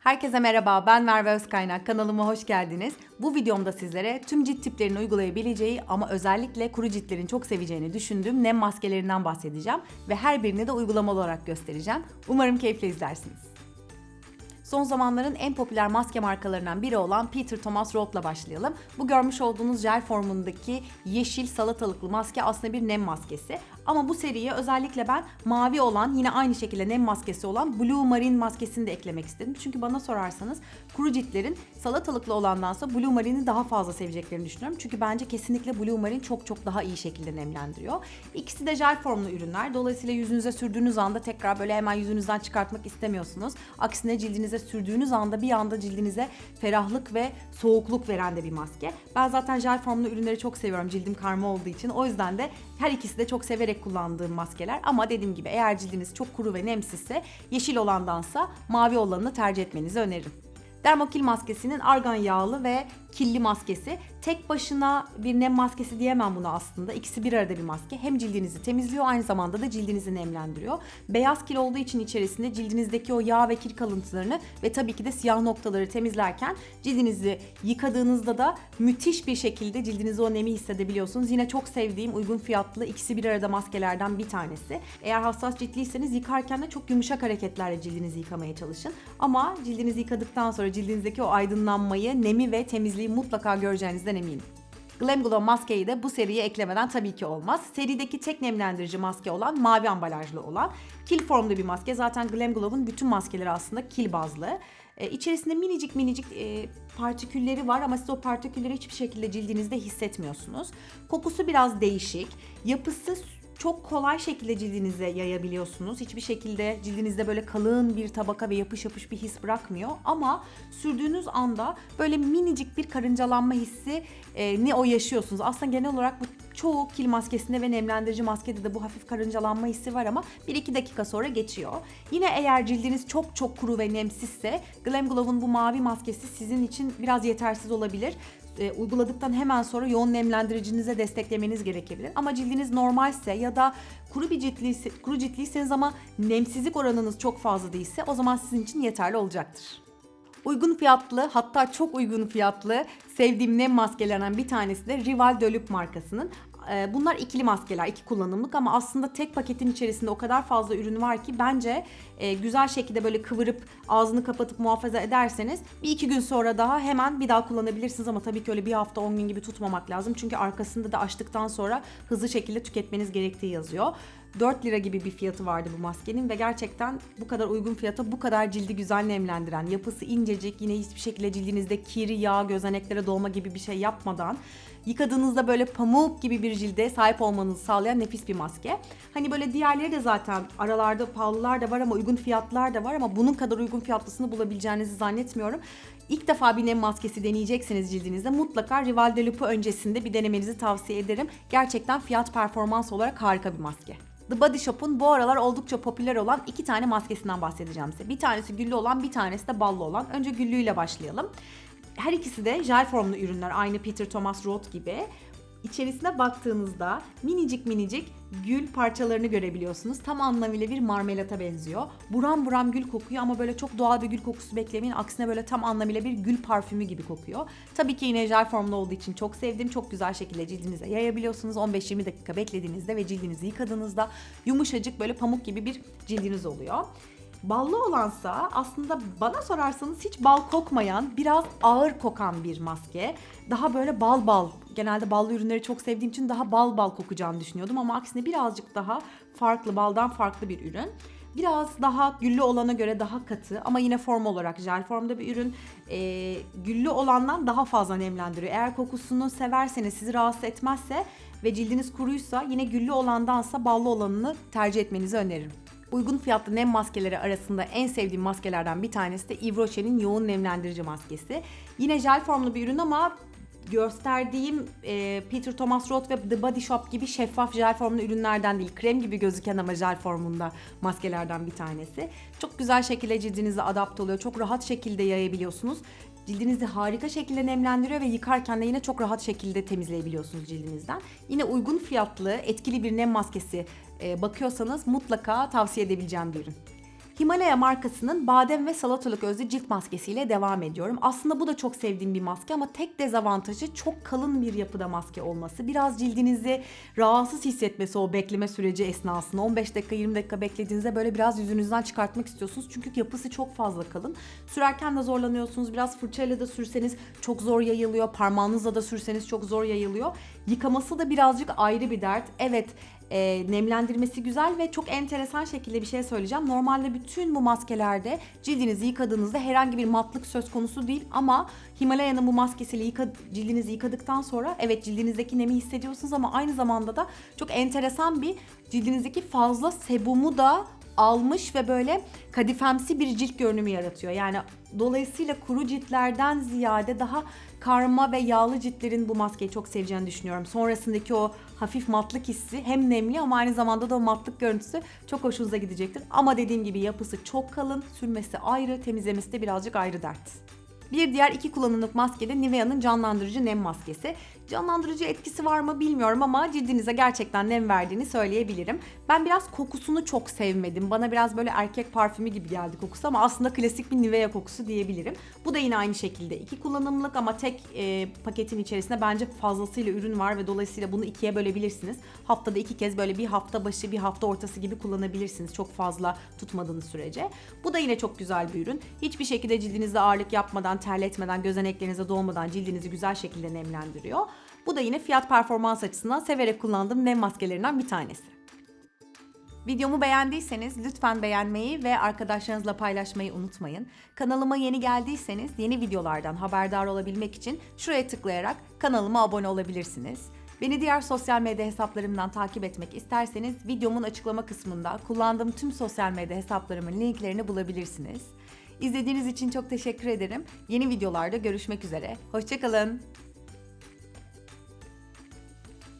Herkese merhaba, ben Merve Özkaynak. Kanalıma hoş geldiniz. Bu videomda sizlere tüm cilt tiplerinin uygulayabileceği ama özellikle kuru ciltlerin çok seveceğini düşündüğüm nem maskelerinden bahsedeceğim. Ve her birini de uygulamalı olarak göstereceğim. Umarım keyifle izlersiniz. Son zamanların en popüler maske markalarından biri olan Peter Thomas Roth'la başlayalım. Bu görmüş olduğunuz jel formundaki yeşil salatalıklı maske aslında bir nem maskesi. Ama bu seriye özellikle ben mavi olan yine aynı şekilde nem maskesi olan Blue Marine maskesini de eklemek istedim. Çünkü bana sorarsanız kuru ciltlerin salatalıklı olandansa Blue Marine'i daha fazla seveceklerini düşünüyorum. Çünkü bence kesinlikle Blue Marine çok çok daha iyi şekilde nemlendiriyor. İkisi de jel formlu ürünler. Dolayısıyla yüzünüze sürdüğünüz anda tekrar böyle hemen yüzünüzden çıkartmak istemiyorsunuz. Aksine cildinize sürdüğünüz anda bir anda cildinize ferahlık ve soğukluk veren de bir maske. Ben zaten jel formlu ürünleri çok seviyorum cildim karma olduğu için. O yüzden de her ikisi de çok severek kullandığım maskeler. Ama dediğim gibi eğer cildiniz çok kuru ve nemsizse yeşil olandansa mavi olanını tercih etmenizi öneririm. Dermokil maskesinin argan yağlı ve killi maskesi. Tek başına bir nem maskesi diyemem buna aslında. İkisi bir arada bir maske. Hem cildinizi temizliyor aynı zamanda da cildinizi nemlendiriyor. Beyaz kil olduğu için içerisinde cildinizdeki o yağ ve kir kalıntılarını ve tabii ki de siyah noktaları temizlerken cildinizi yıkadığınızda da müthiş bir şekilde cildinize o nemi hissedebiliyorsunuz. Yine çok sevdiğim uygun fiyatlı ikisi bir arada maskelerden bir tanesi. Eğer hassas ciltliyseniz yıkarken de çok yumuşak hareketlerle cildinizi yıkamaya çalışın. Ama cildinizi yıkadıktan sonra cildinizdeki o aydınlanmayı, nemi ve temizliği mutlaka göreceğinizden eminim. Glam Glow maskeyi de bu seriye eklemeden tabii ki olmaz. Serideki tek nemlendirici maske olan mavi ambalajlı olan kil formda bir maske. Zaten Glam Glow'un bütün maskeleri aslında kil bazlı. Ee, içerisinde minicik minicik e, partikülleri var ama siz o partikülleri hiçbir şekilde cildinizde hissetmiyorsunuz. Kokusu biraz değişik. Yapısı çok kolay şekilde cildinize yayabiliyorsunuz. Hiçbir şekilde cildinizde böyle kalın bir tabaka ve yapış yapış bir his bırakmıyor. Ama sürdüğünüz anda böyle minicik bir karıncalanma hissi e, ne o yaşıyorsunuz. Aslında genel olarak bu çoğu kil maskesinde ve nemlendirici maskede de bu hafif karıncalanma hissi var ama 1-2 dakika sonra geçiyor. Yine eğer cildiniz çok çok kuru ve nemsizse Glam Glow'un bu mavi maskesi sizin için biraz yetersiz olabilir e, uyguladıktan hemen sonra yoğun nemlendiricinize desteklemeniz gerekebilir. Ama cildiniz normalse ya da kuru bir ciltliyse, kuru ciltliyseniz ama nemsizlik oranınız çok fazla değilse o zaman sizin için yeterli olacaktır. Uygun fiyatlı hatta çok uygun fiyatlı sevdiğim nem maskelerinden bir tanesi de Rival de Loop markasının. Ee, Bunlar ikili maskeler, iki kullanımlık ama aslında tek paketin içerisinde o kadar fazla ürün var ki bence e, güzel şekilde böyle kıvırıp ağzını kapatıp muhafaza ederseniz bir iki gün sonra daha hemen bir daha kullanabilirsiniz ama tabii ki öyle bir hafta 10 gün gibi tutmamak lazım. Çünkü arkasında da açtıktan sonra hızlı şekilde tüketmeniz gerektiği yazıyor. 4 lira gibi bir fiyatı vardı bu maskenin ve gerçekten bu kadar uygun fiyata bu kadar cildi güzel nemlendiren, yapısı incecik, yine hiçbir şekilde cildinizde kiri, yağ, gözeneklere dolma gibi bir şey yapmadan yıkadığınızda böyle pamuk gibi bir cilde sahip olmanızı sağlayan nefis bir maske. Hani böyle diğerleri de zaten aralarda pahalılar da var ama uygun fiyatlar da var ama bunun kadar uygun fiyatlısını bulabileceğinizi zannetmiyorum. İlk defa bir nem maskesi deneyecekseniz cildinizde mutlaka Rival de öncesinde bir denemenizi tavsiye ederim. Gerçekten fiyat performans olarak harika bir maske. The Body Shop'un bu aralar oldukça popüler olan iki tane maskesinden bahsedeceğim size. Bir tanesi güllü olan, bir tanesi de ballı olan. Önce güllüyle başlayalım. Her ikisi de jel formlu ürünler. Aynı Peter Thomas Roth gibi. İçerisine baktığınızda minicik minicik gül parçalarını görebiliyorsunuz. Tam anlamıyla bir marmelata benziyor. Buram buram gül kokuyor ama böyle çok doğal bir gül kokusu beklemeyin. Aksine böyle tam anlamıyla bir gül parfümü gibi kokuyor. Tabii ki yine jel formda olduğu için çok sevdim. Çok güzel şekilde cildinize yayabiliyorsunuz. 15-20 dakika beklediğinizde ve cildinizi yıkadığınızda yumuşacık böyle pamuk gibi bir cildiniz oluyor. Ballı olansa aslında bana sorarsanız hiç bal kokmayan, biraz ağır kokan bir maske. Daha böyle bal bal, genelde ballı ürünleri çok sevdiğim için daha bal bal kokacağını düşünüyordum ama aksine birazcık daha farklı, baldan farklı bir ürün. Biraz daha güllü olana göre daha katı ama yine form olarak jel formda bir ürün. Ee, güllü olandan daha fazla nemlendiriyor. Eğer kokusunu severseniz, sizi rahatsız etmezse ve cildiniz kuruysa yine güllü olandansa ballı olanını tercih etmenizi öneririm. Uygun fiyatlı nem maskeleri arasında en sevdiğim maskelerden bir tanesi de Yves Rocher'in yoğun nemlendirici maskesi. Yine jel formlu bir ürün ama gösterdiğim e, Peter Thomas Roth ve The Body Shop gibi şeffaf jel formlu ürünlerden değil. Krem gibi gözüken ama jel formunda maskelerden bir tanesi. Çok güzel şekilde cildinize adapte oluyor. Çok rahat şekilde yayabiliyorsunuz. Cildinizi harika şekilde nemlendiriyor ve yıkarken de yine çok rahat şekilde temizleyebiliyorsunuz cildinizden. Yine uygun fiyatlı, etkili bir nem maskesi e, bakıyorsanız mutlaka tavsiye edebileceğim bir ürün. Himalaya markasının badem ve salatalık özlü cilt maskesiyle devam ediyorum. Aslında bu da çok sevdiğim bir maske ama tek dezavantajı çok kalın bir yapıda maske olması. Biraz cildinizi rahatsız hissetmesi o bekleme süreci esnasında. 15 dakika 20 dakika beklediğinizde böyle biraz yüzünüzden çıkartmak istiyorsunuz. Çünkü yapısı çok fazla kalın. Sürerken de zorlanıyorsunuz. Biraz fırçayla da sürseniz çok zor yayılıyor. Parmağınızla da sürseniz çok zor yayılıyor. Yıkaması da birazcık ayrı bir dert. Evet e, nemlendirmesi güzel ve çok enteresan şekilde bir şey söyleyeceğim. Normalde bütün bu maskelerde cildinizi yıkadığınızda herhangi bir matlık söz konusu değil ama Himalaya'nın bu maskesiyle yıka, cildinizi yıkadıktan sonra evet cildinizdeki nemi hissediyorsunuz ama aynı zamanda da çok enteresan bir cildinizdeki fazla sebumu da almış ve böyle kadifemsi bir cilt görünümü yaratıyor. Yani dolayısıyla kuru ciltlerden ziyade daha karma ve yağlı ciltlerin bu maskeyi çok seveceğini düşünüyorum. Sonrasındaki o hafif matlık hissi hem nemli ama aynı zamanda da o matlık görüntüsü çok hoşunuza gidecektir. Ama dediğim gibi yapısı çok kalın, sürmesi ayrı, temizlemesi de birazcık ayrı dert. Bir diğer iki kullanımlık maske de Nivea'nın canlandırıcı nem maskesi. Canlandırıcı etkisi var mı bilmiyorum ama cildinize gerçekten nem verdiğini söyleyebilirim. Ben biraz kokusunu çok sevmedim. Bana biraz böyle erkek parfümü gibi geldi kokusu ama aslında klasik bir Nivea kokusu diyebilirim. Bu da yine aynı şekilde iki kullanımlık ama tek e, paketin içerisinde bence fazlasıyla ürün var ve dolayısıyla bunu ikiye bölebilirsiniz. Haftada iki kez böyle bir hafta başı bir hafta ortası gibi kullanabilirsiniz çok fazla tutmadığınız sürece. Bu da yine çok güzel bir ürün. Hiçbir şekilde cildinizde ağırlık yapmadan, terletmeden, gözeneklerinize dolmadan cildinizi güzel şekilde nemlendiriyor. Bu da yine fiyat performans açısından severek kullandığım nem maskelerinden bir tanesi. Videomu beğendiyseniz lütfen beğenmeyi ve arkadaşlarınızla paylaşmayı unutmayın. Kanalıma yeni geldiyseniz yeni videolardan haberdar olabilmek için şuraya tıklayarak kanalıma abone olabilirsiniz. Beni diğer sosyal medya hesaplarımdan takip etmek isterseniz videomun açıklama kısmında kullandığım tüm sosyal medya hesaplarımın linklerini bulabilirsiniz. İzlediğiniz için çok teşekkür ederim. Yeni videolarda görüşmek üzere. Hoşçakalın.